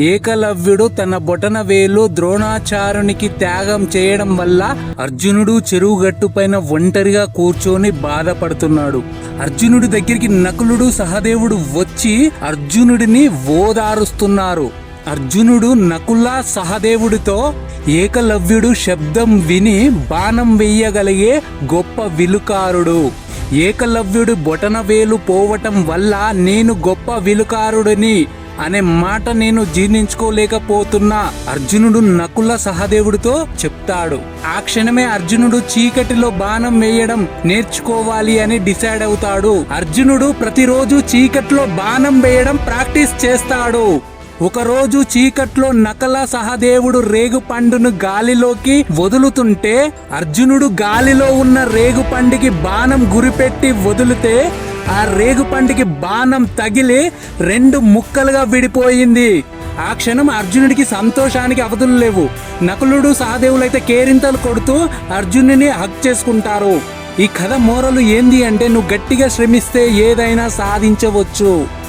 ఏకలవ్యుడు తన బొటన వేలు ద్రోణాచార్యునికి త్యాగం చేయడం వల్ల అర్జునుడు చెరువు గట్టుపైన ఒంటరిగా కూర్చొని బాధపడుతున్నాడు. అర్జునుడి దగ్గరికి నకులుడు సహదేవుడు వచ్చి అర్జునుడిని ఓదారుస్తున్నారు. అర్జునుడు నకుల సహదేవుడితో ఏకలవ్యుడు శబ్దం విని బాణం వెయ్యగలిగే గొప్ప విలుకారుడు. ఏకలవ్యుడు బొటన వేలు పోవటం వల్ల నేను గొప్ప విలుకారుడిని. అనే మాట నేను జీర్ణించుకోలేకపోతున్నా అర్జునుడు నకుల సహదేవుడితో చెప్తాడు. ఆ క్షణమే అర్జునుడు చీకటిలో బాణం వేయడం నేర్చుకోవాలి అని డిసైడ్ అవుతాడు. అర్జునుడు ప్రతిరోజు చీకట్లో బాణం వేయడం ప్రాక్టీస్ చేస్తాడు. ఒకరోజు చీకట్లో నకల సహదేవుడు రేగు పండును గాలిలోకి వదులుతుంటే అర్జునుడు గాలిలో ఉన్న రేగు పండుకి బాణం గురిపెట్టి వదిలితే ఆ రేగుపండికి బాణం తగిలి రెండు ముక్కలుగా విడిపోయింది. ఆ క్షణం అర్జునుడికి సంతోషానికి అవధులు లేవు. నకులుడు సహదేవులైతే కేరింతలు కొడుతూ అర్జునుని హక్ చేసుకుంటారు. ఈ కథ మోరలు ఏంది అంటే నువ్వు గట్టిగా శ్రమిస్తే ఏదైనా సాధించవచ్చు.